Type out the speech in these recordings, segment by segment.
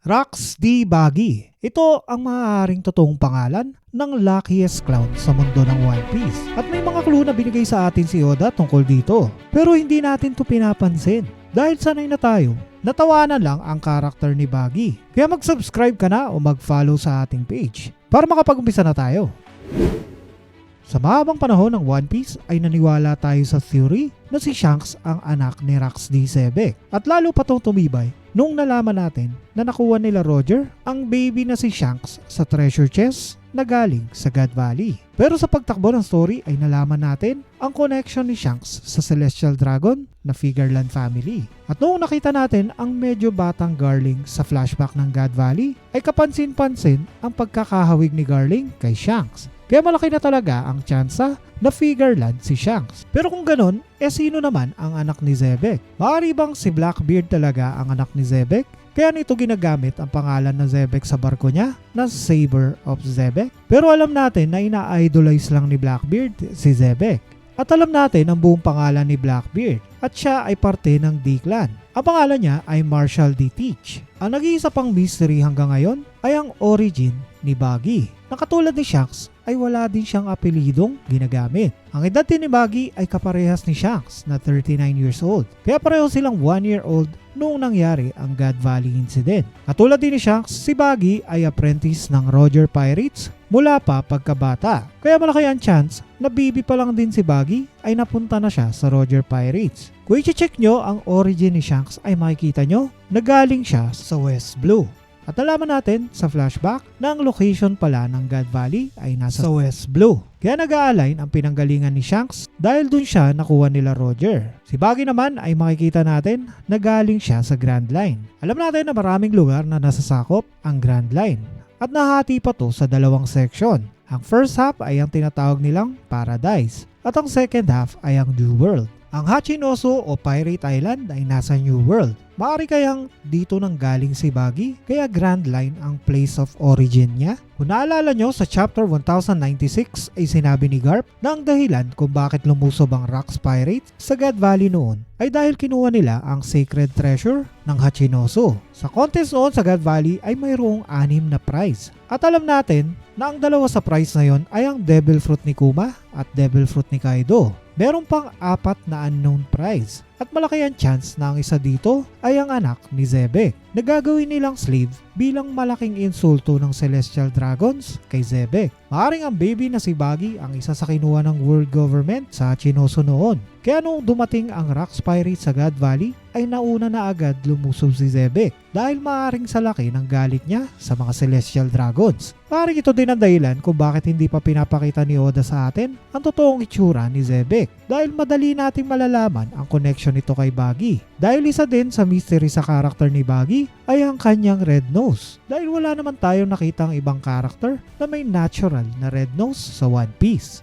Rax D. Baggy. Ito ang maaaring totoong pangalan ng luckiest clown sa mundo ng One Piece. At may mga clue na binigay sa atin si Oda tungkol dito. Pero hindi natin to pinapansin. Dahil sanay na tayo, natawanan lang ang karakter ni Baggy. Kaya mag-subscribe ka na o mag-follow sa ating page para makapag-umpisa na tayo. Sa mahabang panahon ng One Piece ay naniwala tayo sa theory na si Shanks ang anak ni Rax D. Sebek. At lalo pa itong tumibay nung nalaman natin na nakuha nila Roger ang baby na si Shanks sa treasure chest na galing sa God Valley. Pero sa pagtakbo ng story ay nalaman natin ang connection ni Shanks sa Celestial Dragon na Figureland family. At noong nakita natin ang medyo batang Garling sa flashback ng God Valley ay kapansin-pansin ang pagkakahawig ni Garling kay Shanks. Kaya malaki na talaga ang tsansa na Figureland si Shanks. Pero kung ganon, eh sino naman ang anak ni Zebek? Maaari bang si Blackbeard talaga ang anak ni Zebek? Kaya nito ginagamit ang pangalan ng Zebek sa barko niya na Saber of Zebek. Pero alam natin na ina-idolize lang ni Blackbeard si Zebek. At alam natin ang buong pangalan ni Blackbeard at siya ay parte ng D-Clan. Ang pangalan niya ay Marshall D. Teach. Ang nag-iisa pang mystery hanggang ngayon ay ang origin ni Baggy. Na katulad ni Shanks ay wala din siyang apelidong ginagamit. Ang edad din ni Baggy ay kaparehas ni Shanks na 39 years old. Kaya pareho silang 1 year old noong nangyari ang God Valley Incident. Katulad din ni Shanks, si Baggy ay apprentice ng Roger Pirates mula pa pagkabata. Kaya malaki ang chance na baby pa lang din si Baggy ay napunta na siya sa Roger Pirates. Kung i-check nyo ang origin ni Shanks ay makikita nyo na galing siya sa West Blue. At nalaman natin sa flashback na ang location pala ng God Valley ay nasa sa West Blue. Kaya nag-a-align ang pinanggalingan ni Shanks dahil dun siya nakuha nila Roger. Si Baggy naman ay makikita natin na galing siya sa Grand Line. Alam natin na maraming lugar na nasasakop ang Grand Line. At nahati pa to sa dalawang section. Ang first half ay ang tinatawag nilang Paradise at ang second half ay ang New World. Ang Hachinoso o Pirate Island ay nasa New World. Maari kayang dito nang galing si Baggy kaya Grand Line ang place of origin niya? Kung naalala nyo sa chapter 1096 ay sinabi ni Garp na ang dahilan kung bakit lumusob ang Rocks Pirates sa God Valley noon ay dahil kinuha nila ang sacred treasure ng Hachinoso. Sa contest noon sa God Valley ay mayroong anim na prize. At alam natin na ang dalawa sa prize na yon ay ang Devil Fruit ni Kuma at Devil Fruit ni Kaido. Meron pang apat na unknown prize at malaki ang chance na ang isa dito ay ang anak ni Zebek na gagawin nilang slave bilang malaking insulto ng Celestial Dragons kay Zebek. Maaring ang baby na si Baggy ang isa sa kinuha ng world government sa Chinoso noon. Kaya nung dumating ang Rocks Pirates sa God Valley ay nauna na agad lumusob si Zebek dahil maaring sa laki ng galit niya sa mga Celestial Dragons. Maaring ito din ang dahilan kung bakit hindi pa pinapakita ni Oda sa atin ang totoong itsura ni Zebek dahil madali nating malalaman ang connection nito kay Baggy. Dahil isa din sa mystery sa karakter ni Baggy ay ang kanyang red nose. Dahil wala naman tayong nakitang ibang karakter na may natural na red nose sa One Piece.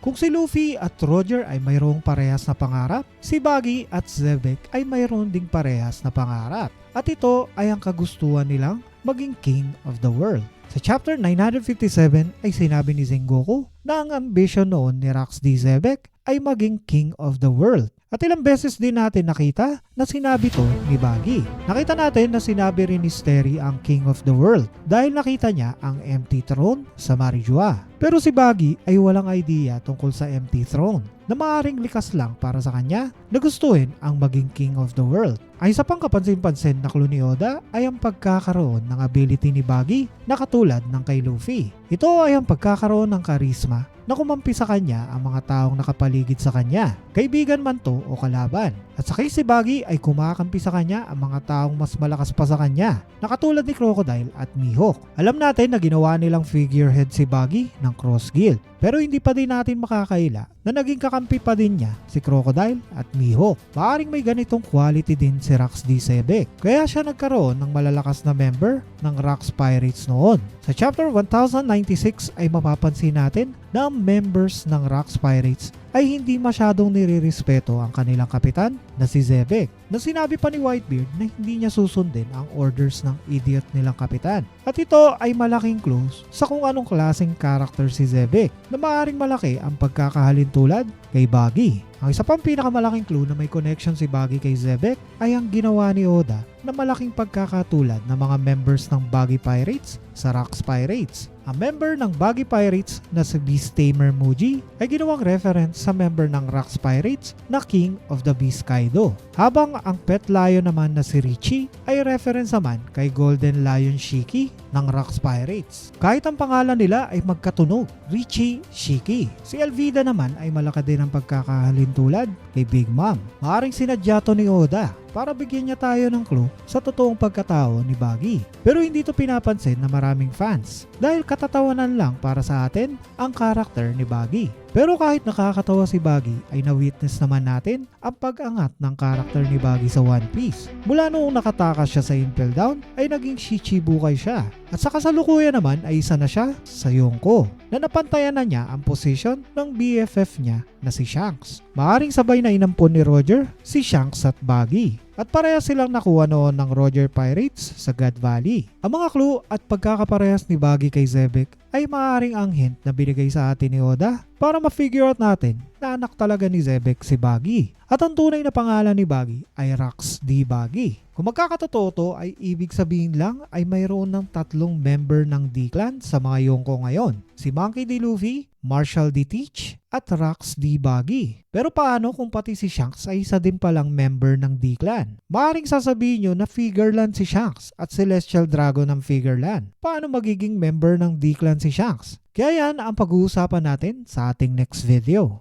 Kung si Luffy at Roger ay mayroong parehas na pangarap, si Baggy at Zebek ay mayroon ding parehas na pangarap. At ito ay ang kagustuhan nilang maging king of the world. Sa chapter 957 ay sinabi ni Sengoku na ang ambition noon ni Rax D. Zebek ay maging king of the world. At ilang beses din natin nakita na sinabi to ni Baggy. Nakita natin na sinabi rin ni Steri ang king of the world dahil nakita niya ang empty throne sa Marijua. Pero si Baggy ay walang idea tungkol sa empty throne na maaaring likas lang para sa kanya na gustuhin ang maging king of the world. Ay sa pang kapansin-pansin na clue ni Oda ay ang pagkakaroon ng ability ni Baggy na katulad ng kay Luffy. Ito ay ang pagkakaroon ng karisma na kumampi sa kanya ang mga taong nakapaligid sa kanya, kaibigan man to o kalaban. At sa kay si Baggy ay kumakampi sa kanya ang mga taong mas malakas pa sa kanya, na katulad ni Crocodile at Mihawk. Alam natin na ginawa nilang figurehead si Baggy ng Cross Guild, pero hindi pa din natin makakaila na naging kakampi pa din niya si Crocodile at Mihawk. Maaring may ganitong quality din si Rax D. Sebek, kaya siya nagkaroon ng malalakas na member ng Rax Pirates noon. Sa chapter 1096 ay mapapansin natin na ang members ng Rax Pirates ay hindi masyadong nirirespeto ang kanilang kapitan na si Zebek na sinabi pa ni Whitebeard na hindi niya susundin ang orders ng idiot nilang kapitan. At ito ay malaking clues sa kung anong klaseng character si Zebek na maaaring malaki ang pagkakahalin tulad kay Baggy. Ang isa pang pinakamalaking clue na may connection si Baggy kay Zebek ay ang ginawa ni Oda na malaking pagkakatulad ng mga members ng Baggy Pirates sa Rocks Pirates. Ang member ng Baggy Pirates na si Beast Tamer Muji ay ginawang reference sa member ng Rocks Pirates na King of the Beast Kaido. Habang ang pet lion naman na si Richie ay reference naman kay Golden Lion Shiki ng Rocks Pirates. Kahit ang pangalan nila ay magkatunog, Richie Shiki. Si Elvida naman ay malaki din ang pagkakahalintulad kay Big Mom. Maaring sinadya to ni Oda para bigyan niya tayo ng clue sa totoong pagkatao ni Baggy. Pero hindi to pinapansin na maraming fans dahil katatawanan lang para sa atin ang karakter ni Baggy. Pero kahit nakakatawa si Baggy ay na-witness naman natin ang pag-angat ng karakter ni Baggy sa One Piece. Mula noong nakatakas siya sa Impel Down ay naging Shichibukay siya. At sa kasalukuyan naman ay isa na siya sa Yonko na napantayan na niya ang position ng BFF niya na si Shanks. Maaring sabay na inampon ni Roger si Shanks at Baggy. At pareha silang nakuha noon ng Roger Pirates sa God Valley. Ang mga clue at pagkakaparehas ni Baggy kay Zebek ay maaaring ang hint na binigay sa atin ni Oda para ma-figure out natin na anak talaga ni Zebek si Baggy. At ang tunay na pangalan ni Baggy ay Rax D. Baggy. Kung magkakatotoo to ay ibig sabihin lang ay mayroon ng tatlong member ng D-Clan sa mga Yonko ngayon. Si Monkey D. Luffy, Marshall D. Teach, at Rax D. Baggy. Pero paano kung pati si Shanks ay isa din palang member ng D-Clan? Maaring sasabihin nyo na Figureland si Shanks at Celestial Dragon ng Figureland. Paano magiging member ng D-Clan si Shanks? Kaya yan ang pag-uusapan natin sa ating next video.